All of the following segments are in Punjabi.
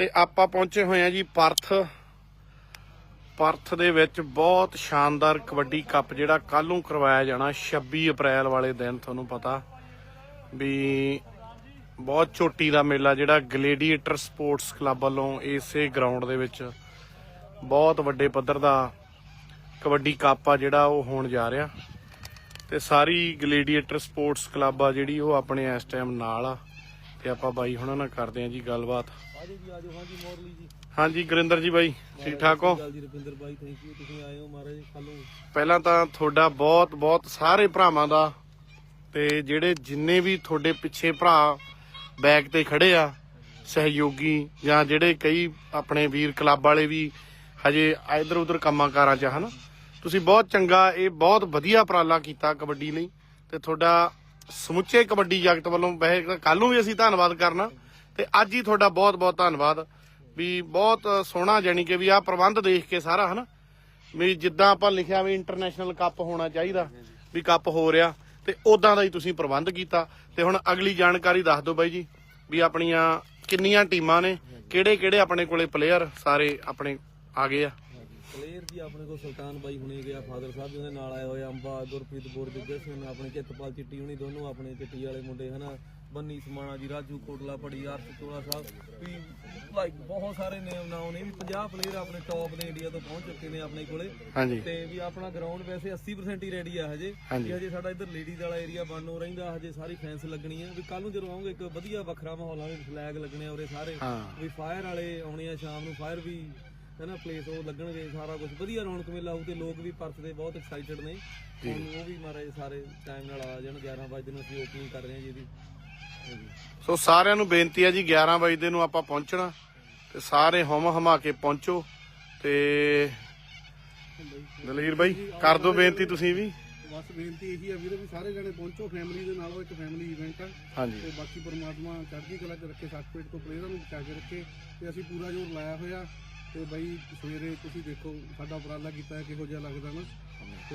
ਤੇ ਆਪਾਂ ਪਹੁੰਚੇ ਹੋਏ ਆ ਜੀ ਪਰਥ। ਪਰਥ ਦੇ ਵਿੱਚ ਬਹੁਤ ਸ਼ਾਨਦਾਰ ਕਬੱਡੀ ਕੱਪ ਜਿਹੜਾ ਕੱਲ ਨੂੰ ਕਰਵਾਇਆ ਜਾਣਾ 26 ਅਪ੍ਰੈਲ ਵਾਲੇ ਦਿਨ, ਤੁਹਾਨੂੰ ਪਤਾ ਵੀ ਬਹੁਤ ਚੋਟੀ ਦਾ ਮੇਲਾ ਜਿਹੜਾ ਗਲੇਡੀਏਟਰ ਸਪੋਰਟਸ ਕਲੱਬ ਵੱਲੋਂ ਇਸੇ ਗਰਾਊਂਡ ਦੇ ਵਿੱਚ ਬਹੁਤ ਵੱਡੇ ਪੱਧਰ ਦਾ ਕਬੱਡੀ ਕੱਪ ਆ ਜਿਹੜਾ ਉਹ ਹੋਣ ਜਾ ਰਿਹਾ। ਤੇ ਸਾਰੀ ਗਲੇਡੀਏਟਰ ਸਪੋਰਟਸ ਕਲੱਬ ਆ ਜਿਹੜੀ ਉਹ ਆਪਣੇ ਇਸ ਟਾਈਮ ਨਾਲ ਆ। ਤੇ ਆਪਾਂ ਬਾਈ ਹੁਣਾਂ ਨਾਲ ਕਰਦੇ ਆ ਜੀ ਗੱਲਬਾਤ। ਆਜੋ ਜੀ ਆਜੋ। ਹਾਂਜੀ ਮੋਰਲੀ ਜੀ। ਹਾਂਜੀ ਗੁਰਿੰਦਰ ਜੀ ਬਾਈ ਠੀਕ ਠਾਕ ਹੋ? ਗੱਲ ਜੀ ਰਵਿੰਦਰ ਬਾਈ ਥੈਂਕ ਯੂ ਤੁਸੀਂ ਆਏ ਹੋ ਮਹਾਰਾਜ ਕੱਲੋਂ ਪਹਿਲਾਂ ਤਾਂ ਤੁਹਾਡਾ ਬਹੁਤ ਬਹੁਤ ਸਾਰੇ ਭਰਾਵਾਂ ਦਾ ਤੇ ਜਿਹੜੇ ਜਿੰਨੇ ਵੀ ਤੁਹਾਡੇ ਪਿੱਛੇ ਭਰਾ ਬੈਕ ਤੇ ਖੜੇ ਆ ਸਹਿਯੋਗੀ ਜਾਂ ਜਿਹੜੇ ਕਈ ਆਪਣੇ ਵੀਰ ਕਲੱਬ ਵਾਲੇ ਵੀ ਹਜੇ ਇਧਰ ਉਧਰ ਕੰਮਾਂ ਕਾਰਾਂ 'ਚ ਹਨ? ਤੁਸੀਂ ਬਹੁਤ ਚੰਗਾ ਇਹ ਬਹੁਤ ਵਧੀਆ ਉਪਰਾਲਾ ਕੀਤਾ ਕਬੱਡੀ ਲਈ ਤੇ ਤੁਹਾਡਾ ਸਮੁੱਚੇ ਕਬੱਡੀ ਜਗਤ ਵੱਲੋਂ ਵੈਸੇ ਕੱਲ ਨੂੰ ਵੀ ਅਸੀਂ ਧੰਨਵਾਦ ਕਰਨਾ ਤੇ ਅੱਜ ਹੀ ਤੁਹਾਡਾ ਬਹੁਤ ਬਹੁਤ ਧੰਨਵਾਦ ਵੀ ਬਹੁਤ ਸੋਹਣਾ ਜਾਨੀ ਕਿ ਵੀ ਆਹ ਪ੍ਰਬੰਧ ਦੇਖ ਕੇ ਸਾਰਾ, ਹਨਾ? ਵੀ ਜਿੱਦਾਂ ਆਪਾਂ ਲਿਖਿਆ ਵੀ ਇੰਟਰਨੈਸ਼ਨਲ ਕੱਪ ਹੋਣਾ ਚਾਹੀਦਾ, ਵੀ ਕੱਪ ਹੋ ਰਿਹਾ ਤੇ ਉਦਾਂ ਦਾ ਹੀ ਤੁਸੀਂ ਪ੍ਰਬੰਧ ਕੀਤਾ ਤੇ ਹੁਣ ਅਗਲੀ ਜਾਣਕਾਰੀ ਦੱਸ ਦਿਓ ਬਾਈ ਜੀ ਵੀ ਆਪਣੀਆਂ ਕਿੰਨੀਆਂ ਟੀਮਾਂ ਨੇ ਕਿਹੜੇ ਕਿਹੜੇ ਆਪਣੇ ਕੋਲੇ ਪਲੇਅਰ ਸਾਰੇ ਆਪਣੇ ਆ ਗਏ ਆ। ਪਲੇਅਰ ਜੀ ਆਪਣੇ ਕੋਲ ਸੁਲਤਾਨ ਬਾਈ ਹੁਣੇ ਗਿਆ ਫਾਦਰ ਸਾਹਿਬ ਜੀ ਉਹਦੇ ਨਾਲ ਆਏ ਹੋਏ ਅੰਬਾ ਗੁਰਪ੍ਰੀਤ ਬੋਰ ਸਿੰਘ ਆਪਣੇ ਚਿੱਤਪਾਲ ਚਿੱਟੀ ਹੁਣੀ ਦੋਨੋਂ ਆਪਣੇ ਚਿੱਟੀ ਵਾਲੇ ਮੁੰਡੇ ਹਨਾ ਬੰਨੀ ਸਮਾਣਾ ਜੀ ਰਾਜੂ ਕੋਟਲਾ ਪੜੀ ਅਰਸ਼ ਚੋਲਾ ਸਾਹਿਬ ਵੀ ਲਾਈਕ ਬਹੁਤ ਸਾਰੇ ਨੇਮ ਨਾਮ ਨੇ ਵੀ 50 ਪਲੇਅਰ ਆਪਣੇ ਟੌਪ ਦੇ ਇੰਡੀਆ ਤੋਂ ਪਹੁੰਚ ਚੁੱਕੇ ਨੇ ਆਪਣੇ ਕੋਲੇ। ਤੇ ਵੀ ਆਪਣਾ ਗਰਾਊਂਡ ਵੈਸੇ 80% ਹੀ ਰੈਡੀ ਆ ਹਜੇ। ਕਿ ਹਜੇ ਸਾਡਾ ਇੱਧਰ ਲੇਡੀਜ਼ ਵਾਲਾ ਏਰੀਆ ਬਣਨੋਂ ਰਹਿੰਦਾ ਹਜੇ ਸਾਰੀ ਫੈਂਸ ਲੱਗਣੀ ਆ। ਵੀ ਕੱਲ ਨੂੰ ਜਦੋਂ ਆਉਂਗੇ ਇੱਕ ਵਧੀਆ ਵੱਖਰਾ ਮਾਹੌਲ ਆਵੇ ਫਲੈਗ ਲੱਗਣੇ ਆ ਉਰੇ ਸਾਰੇ। ਵੀ ਫਾਇਰ ਵਾਲੇ ਆਉਣੇ ਆ ਸ਼ਾਮ ਨੂੰ ਫਾਇਰ ਵੀ ਹੈ ਨਾ ਪਲੇਸ ਉਹ ਲੱਗਣਗੇ ਸਾਰਾ ਕੁਝ ਵਧੀਆ ਰੌਣਕ ਮੇਲਾ ਹੋਊ ਤੇ ਲੋਕ ਵੀ ਪਰਸ ਦੇ ਬਹੁਤ ਐਕਸਾਈਟਡ ਨੇ। ਹੁਣ ਉਹ ਵੀ ਮਾਰੇ ਸਾਰੇ ਟਾਈਮ ਨਾਲ ਆ ਜਾਣ 11 ਵਜੇ ਨੂੰ ਅਸੀਂ ਓਪਨਿੰਗ ਕਰ ਰਹੇ ਹਾਂ ਜੀ ਇਹਦੀ। ਸੋ ਸਾਰਿਆਂ ਨੂੰ ਬੇਨਤੀ ਹੈ ਜੀ 11 ਵਜੇ ਨੂੰ ਆਪਾਂ ਪਹੁੰਚਣਾ ਤੇ ਸਾਰੇ ਹਮ ਹਮਾ ਕੇ ਪਹੁੰਚੋ ਤੇ ਦਲਵੀਰ ਬਾਈ ਕਰ ਦਿਓ ਬੇਨਤੀ ਤੁਸੀਂ ਵੀ। ਬਸ ਬੇਨਤੀ ਇਹੀ ਆ ਵੀਰੇ ਵੀ ਸਾਰੇ ਜਣੇ ਪਹੁੰਚੋ ਫੈਮਿਲੀ ਦੇ ਨਾਲ ਉਹ ਇੱਕ ਫੈਮਿਲੀ ਇਵੈਂਟ ਆ। ਹਾਂਜੀ। ਤੇ ਬਾਕੀ ਪਰਮਾਤਮਾ ਚੜ੍ਹਦੀ ਕਲਾ ਚ ਰੱਖੇ ਸਰਟੀਫਿਕੇਟ ਤੋਂ ਪਲੇਅਰਾਂ ਨੂੰ ਬਚਾ ਕੇ ਰੱਖੇ ਤੇ ਅਸੀਂ ਪੂਰਾ ਜੋਰ ਲਾਇਆ ਹੋਇਆ। ਤੇ ਬਾਈ ਸਵੇਰੇ ਤੁਸੀਂ ਦੇਖੋ ਸਾਡਾ ਉਪਰਾਲਾ ਕੀਤਾ ਹੈ ਕਿਹੋ ਜਿਹਾ ਲੱਗਦਾ ਨਾ।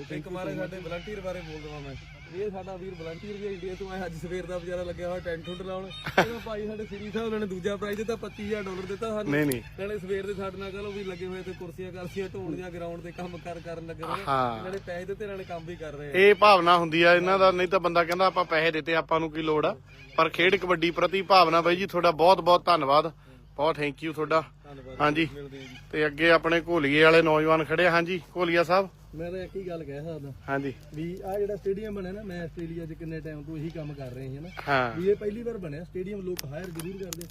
ਤੇ ਇੱਕ ਮਾਰੇ. ਸਾਡੇ ਵਲੰਟੀਅਰ ਬਾਰੇ ਬੋਲ ਦਵਾਂ ਮੈਂ। ਇਹ ਸਾਡਾ ਵੀਰ ਵਲੰਟੀਅਰ ਵੀ ਇੰਡੀਆ ਤੋਂ ਆਇਆ ਅੱਜ ਸਵੇਰ ਦਾ ਵਿਚਾਰਾ ਲੱਗਿਆ ਹੋਇਆ ਟੈਂਟ ਟੁੰਟ ਲਾਉਣ। ਇਹਨੂੰ ਭਾਈ ਸਾਡੇ ਸ੍ਰੀ ਸਾਹਿਬ ਉਹਨਾਂ ਨੇ ਦੂਜਾ ਪ੍ਰਾਈਜ਼ ਦਿੱਤਾ 25000 ਡਾਲਰ ਦਿੱਤਾ ਸਾਨੂੰ। ਨਹੀਂ ਨਹੀਂ। ਨਾਲੇ ਸਵੇਰ ਦੇ ਸਾਡੇ ਨਾਲ ਕਹੋ ਵੀ ਲੱਗੇ ਹੋਏ ਤੇ ਕੁਰਸੀਆਂ ਕਰਸੀਆਂ ਢੋਣੀਆਂ ਗਰਾਊਂਡ ਤੇ ਕੰਮ ਕਰ ਕਰਨ ਲੱਗੇ ਹੋਏ। ਹਾਂ। ਨਾਲੇ ਪੈਸੇ ਦਿੱਤੇ ਨਾਲੇ ਕੰਮ ਵੀ ਕਰ ਰਹੇ ਆ। ਇਹ ਭਾਵਨਾ ਹੁੰਦੀ ਆ ਇਹਨਾਂ ਦਾ ਨਹੀਂ ਤਾਂ ਬੰਦਾ ਕਹਿੰਦਾ ਆਪਾਂ ਪੈਸੇ ਦਿੱਤੇ ਆਪਾਂ ਨੂੰ ਕੀ ਲੋੜ ਆ। ਪਰ ਖੇਡ ਕਬੱਡੀ ਪ੍ਰਤੀ ਭਾਵਨਾ ਬਾਈ ਜੀ ਤੁਹਾਡਾ ਬਹੁਤ ਬਹੁਤ ਧੰਨਵਾਦ। ਬਹੁਤ ਥੈਂਕ ਯੂ ਤੁਹਾਡਾ। ਹਾਂਜੀ। ਤੇ ਅੱਗੇ ਆਪਣੇ ਘੋਲੀਏ ਵਾਲੇ ਨੌਜਵਾਨ ਖੜੇ ਆ। ਹਾਂਜੀ ਘੋਲੀਆ ਸਾਹਿਬ। ਮੈਂ ਤਾਂ ਇੱਕ ਹੀ ਗੱਲ ਕਹਿ ਸਕਦਾ ਹਾਂਜੀ। ਵੀ ਆ ਜਿਹੜਾ ਸਟੇਡੀਅਮ ਬਣਿਆ ਨਾ ਮੈਂ ਆਸਟ੍ਰੇਲੀਆ 'ਚ ਕਿੰਨੇ ਟਾਈਮ ਤੋਂ ਇਹੀ ਕੰਮ ਕਰ ਰਹੇ ਹਾਂ ਨਾ। ਹਾਂ। ਵੀ ਇਹ ਪਹਿਲੀ ਵਾਰ ਬਣਿਆ ਸਟੇਡੀਅਮ ਲੋਕ ਹਾਇਰ ਜ਼ਰੂਰ ਕਰਦੇ।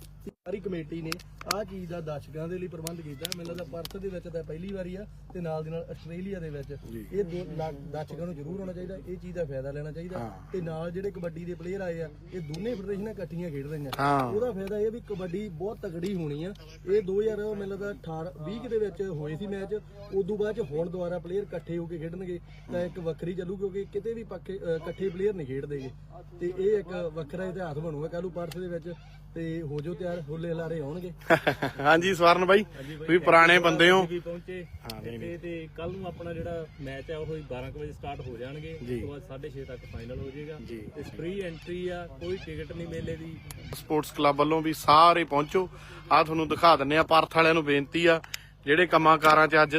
ਸਾਰੀ ਕਮੇਟੀ ਨੇ ਆਹ ਚੀਜ਼ ਦਾ ਦਰਸ਼ਕਾਂ ਦੇ ਲਈ ਪ੍ਰਬੰਧ ਕੀਤਾ। ਮੈਨੂੰ ਲੱਗਦਾ ਪਰਥ ਦੇ ਵਿੱਚ ਤਾਂ ਪਹਿਲੀ ਵਾਰੀ ਆ ਤੇ ਨਾਲ ਦੀ ਨਾਲ ਆਸਟ੍ਰੇਲੀਆ ਦੇ ਵਿੱਚ। ਇਹ ਦੋ ਦਰਸ਼ਕਾਂ ਨੂੰ ਜ਼ਰੂਰ ਆਉਣਾ ਚਾਹੀਦਾ ਇਹ ਚੀਜ਼ ਦਾ ਫਾਇਦਾ ਲੈਣਾ ਚਾਹੀਦਾ। ਤੇ ਨਾਲ ਜਿਹੜੇ ਕਬੱਡੀ ਦੇ ਪਲੇਅਰ ਆਏ ਆ ਇਹ ਦੋਨੇ ਫੈਡਰੇਸ਼ਨਾਂ ਇਕੱਠੀਆਂ ਖੇਡ ਰਹੀਆਂ। ਉਹਦਾ ਫਾਇਦਾ ਇਹ ਆ ਵੀ ਕਬੱਡੀ ਬਹੁਤ ਤਗੜੀ ਹੋਣੀ ਆ। ਇਹ 2000 ਮੈਨੂੰ ਲੱਗਦਾ 18 20 ਦੇ ਵਿੱਚ ਹੋਏ ਸੀ ਮੈਚ ਉਦੋਂ ਬਾਅਦ ਚ ਹੁਣ ਦੁਬਾਰਾ ਪਲੇਅਰ ਇਕੱਠੇ ਹੋ ਕੇ ਖੇਡਣਗੇ ਤਾਂ ਇੱਕ ਵੱਖਰੀ ਚੱਲੂ ਕਿਉਂਕਿ ਕਿਤੇ ਵੀ ਪੱਕੇ ਇਕੱਠੇ ਪਲੇਅਰ ਨਹੀਂ ਖੇਡਦੇਗੇ ਤੇ ਇਹ ਇੱਕ ਵੱਖਰਾ ਇਤਿਹਾਸ ਬਣੂਗਾ ਕੱਲੂ ਪਰਸ ਦੇ ਵਿੱਚ ਤੇ ਹੋ ਜੋ ਤਿਆਰ ਹੋਲੇ ਹਲਾਰੇ ਆਉਣਗੇ। ਹਾਂਜੀ ਸਵਰਨ ਬਾਈ ਤੁਸੀਂ ਪੁਰਾਣੇ ਬੰਦੇ ਹੋ। ਪਹੁੰਚੇ। ਹਾਂ ਤੇ ਤੇ ਕੱਲ ਨੂੰ ਆਪਣਾ ਜਿਹੜਾ ਮੈਚ ਆ ਉਹ 12 ਕੁ ਵਜੇ ਸਟਾਰਟ ਹੋ ਜਾਣਗੇ। ਉਸ। ਤੋਂ ਬਾਅਦ 6:30 ਤੱਕ ਫਾਈਨਲ ਹੋ ਜਾਏਗਾ। ਤੇ ਫ੍ਰੀ ਐਂਟਰੀ ਆ ਕੋਈ ਟਿਕਟ ਨਹੀਂ ਮੇਲੇ ਦੀ। ਸਪੋਰਟਸ ਕਲੱਬ ਵੱਲੋਂ ਵੀ ਸਾਰੇ ਪਹੁੰਚੋ। ਆ ਤੁਹਾਨੂੰ ਦਿਖਾ ਦਿੰਨੇ ਆ ਪਰਥ ਵਾਲਿਆਂ ਨੂੰ ਬੇਨਤੀ ਆ ਜਿਹੜੇ ਕੰਮਾਂ ਕਾਰਾਂ 'ਚ ਅੱਜ